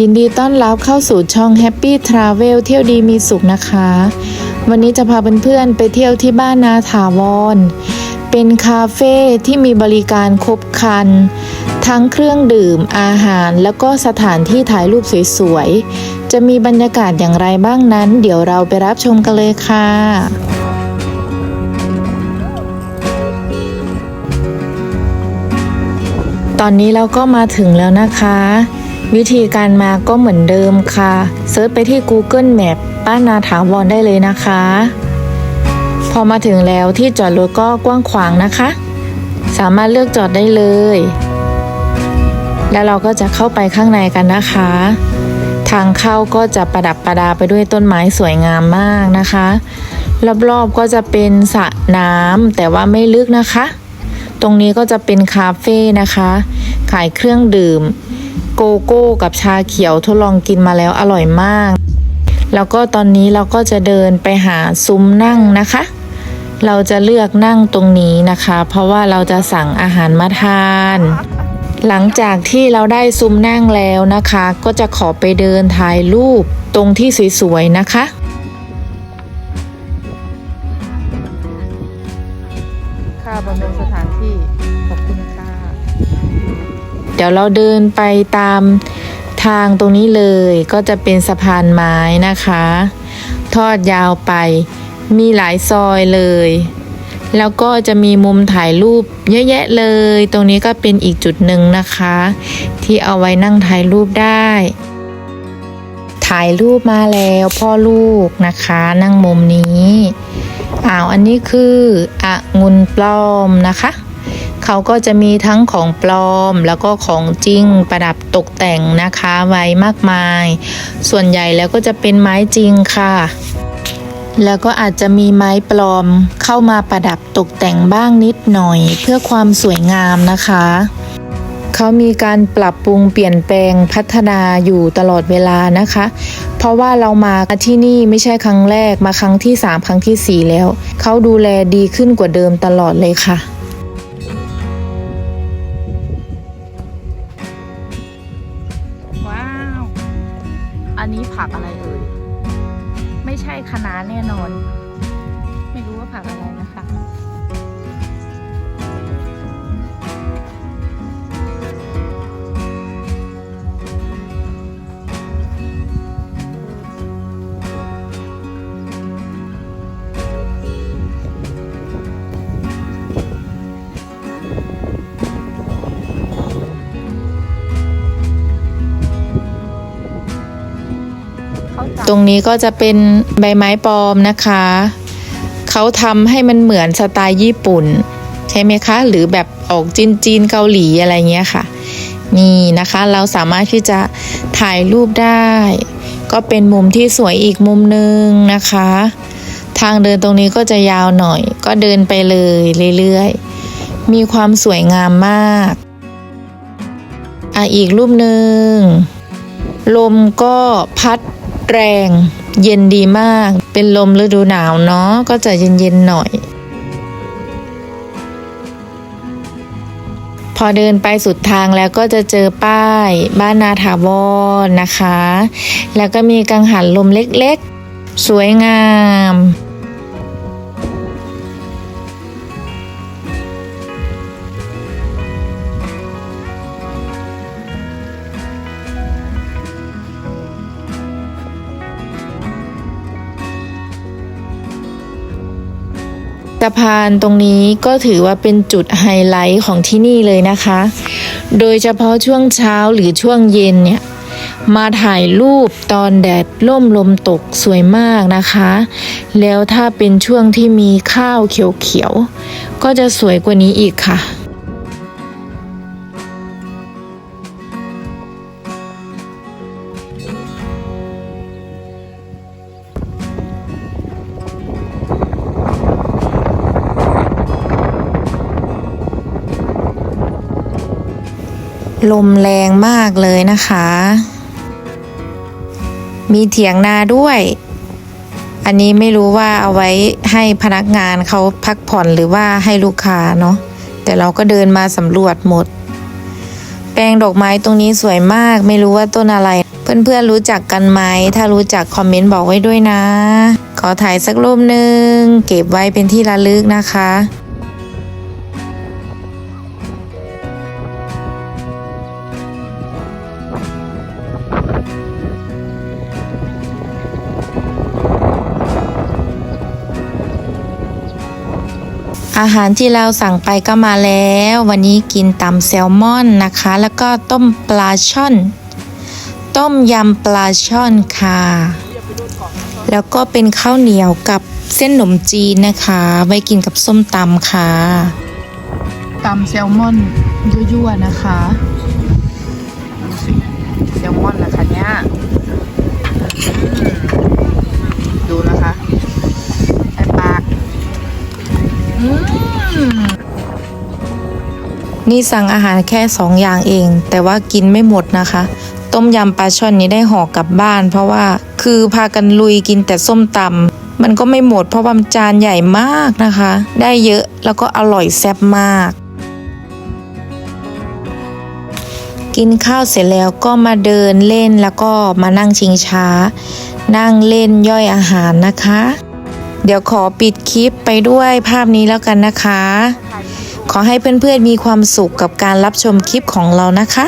ยินดีต้อนรับเข้าสู่ช่อง Happy Travel เที่ยวดีมีสุขนะคะ วันนี้จะพาเพื่อนๆไปเที่ยวที่บ้านนาถาวร เป็นคาเฟ่ที่มีบริการครบครัน ทั้งเครื่องดื่มอาหารแล้วก็สถานที่ถ่ายรูปสวยๆ จะมีบรรยากาศอย่างไรบ้างนั้น เดี๋ยวเราไปรับชมกันเลยค่ะตอนนี้เราก็มาถึงแล้วนะคะ วิธีการมาก็เหมือนเดิมค่ะเซิร์ชไปที่ Google Map บ้านนาถาวรได้เลยนะคะ พอมาถึงแล้วที่จอดรถก็กว้างขวางนะคะ สามารถเลือกจอดได้เลย แล้วเราก็จะเข้าไปข้างในกันนะคะ ทางเข้าก็จะประดับประดาไปด้วยต้นไม้สวยงามมากนะคะ รอบๆก็จะเป็นสระน้ำแต่ว่าไม่ลึกนะคะ ตรงนี้ก็จะเป็นคาเฟ่นะคะ ขายเครื่องดื่ม โกโก้กับชาเขียวทดลองกินมาแล้วอร่อยมาก แล้วก็ตอนนี้เราก็จะเดินไปหาซุ้มนั่งนะคะ เราจะเลือกนั่งตรงนี้นะคะ เพราะว่าเราจะสั่งอาหารมาทาน หลังจากที่เราได้ซุ้มนั่งแล้วนะคะ ก็จะขอไปเดินถ่ายรูปตรงที่สวยๆนะคะ ดี๋ยวเราเดินไปตามทางตรงนี้เลยก็จะเป็นสะพานไม้นะคะ ทอดยาวไปมีหลายซอยเลย แล้วก็จะมีมุมถ่ายรูปเยอะแยะเลย ตรงนี้ก็เป็นอีกจุดหนึ่งนะคะ ที่เอาไว้นั่งถ่ายรูปได้ ถ่ายรูปมาแล้วพ่อลูกนะคะ นั่งมุมนี้อ้าวอันนี้คืออ่งุนปลอมนะคะ เขาก็จะมีทั้งของปลอมแล้วก็ของจริงประดับตกแต่งนะคะไว้มากมาย ส่วนใหญ่แล้วก็จะเป็นไม้จริงค่ะ แล้วก็อาจจะมีไม้ปลอมเข้ามาประดับตกแต่งบ้างนิดหน่อย เพื่อความสวยงามนะคะเขามีการปรับปรุงเปลี่ยนแปลงพัฒนาอยู่ตลอดเวลานะคะ เพราะว่าเรามาที่นี่ไม่ใช่ครั้งแรกมาครั้งที่ 3 ครั้งทีสี่4 แล้ว เขาดูแลดีขึ้นกว่าเดิมตลอดเลยค่ะ อันนี้ผักอะไรเอ่ย ไม่ใช่คะน้าแน่นอน รงนี้ก็จะเป็นใบไม้ปลอมนะคะ เขาทำให้มันเหมือนสไตล์ญี่ปุ่น ใช่ไหมคะ หรือแบบออกจีนจีนเกาหลีอะไรเงี้ยค่ะ นี่นะคะเราสามารถที่จะถ่ายรูปได้ ก็เป็นมุมที่สวยอีกมุมหนึ่งนะคะ ทางเดินตรงนี้ก็จะยาวหน่อย ก็เดินไปเลยเรื่อยๆ มีความสวยงามมากอะอีกรูปหนึ่งลมก็พัด แรง เย็นดีมาก เป็นลมฤดูหนาวเนาะก็จะเย็นๆหน่อย พอเดินไปสุดทางแล้วก็จะเจอป้าย บ้านนาถาวรนะคะ แล้วก็มีกังหันลมเล็กๆ สวยงาม สะพานตรงนี้ก็ถือว่าเป็นจุดไฮไลท์ของที่นี่เลยนะคะ โดยเฉพาะช่วงเช้าหรือช่วงเย็นเนี่ยมาถ่ายรูปตอนแดดล่มลมตกสวยมากนะคะ แล้วถ้าเป็นช่วงที่มีข้าวเขียวๆก็จะสวยกว่านี้อีกค่ะ ลมแรงมากเลยนะคะ มีเถียงนาด้วย อันนี้ไม่รู้ว่าเอาไว้ให้พนักงานเขาพักผ่อนหรือว่าให้ลูกค้าเนาะ แต่เราก็เดินมาสำรวจหมด แปลงดอกไม้ตรงนี้สวยมาก ไม่รู้ว่าต้นอะไร เพื่อนๆรู้จักกันไหม ถ้ารู้จักคอมเมนต์บอกไว้ด้วยนะ ขอถ่ายสักรูปหนึ่งเก็บไว้เป็นที่ระลึกนะคะ อาหารที่เราสั่งไปก็มาแล้ว วันนี้กินตำแซลมอนนะคะ แล้วก็ต้มปลาช่อน ต้มยำปลาช่อนค่ะ แล้วก็เป็นข้าวเหนียวกับเส้นหนมจีนนะคะ ไว้กินกับส้มตำค่ะตำแซลมอนยั่วๆนะคะดูสิแซลมอนนะคะเนี่ย นี่สั่งอาหารแค่สองอย่างเอง แต่ว่ากินไม่หมดนะคะ ต้มยำปลาช่อนนี้ได้ห่อกลับบ้าน เพราะว่าคือพากันลุยกินแต่ส้มตำมันก็ไม่หมดเพราะว่ามจานใหญ่มากนะคะ ได้เยอะแล้วก็อร่อยแซ่บมาก กินข้าวเสร็จแล้วก็มาเดินเล่นแล้วก็มานั่งชิงช้า นั่งเล่นย่อยอาหารนะคะ เดี๋ยวขอปิดคลิปไปด้วยภาพนี้แล้วกันนะคะ ขอให้เพื่อนๆมีความสุขกับการรับชมคลิปของเรานะคะ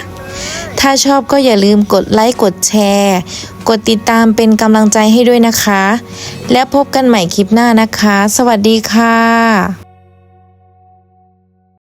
ถ้าชอบก็อย่าลืมกดไลค์กดแชร์ กดติดตามเป็นกำลังใจให้ด้วยนะคะ แล้วพบกันใหม่คลิปหน้านะคะ สวัสดีค่ะ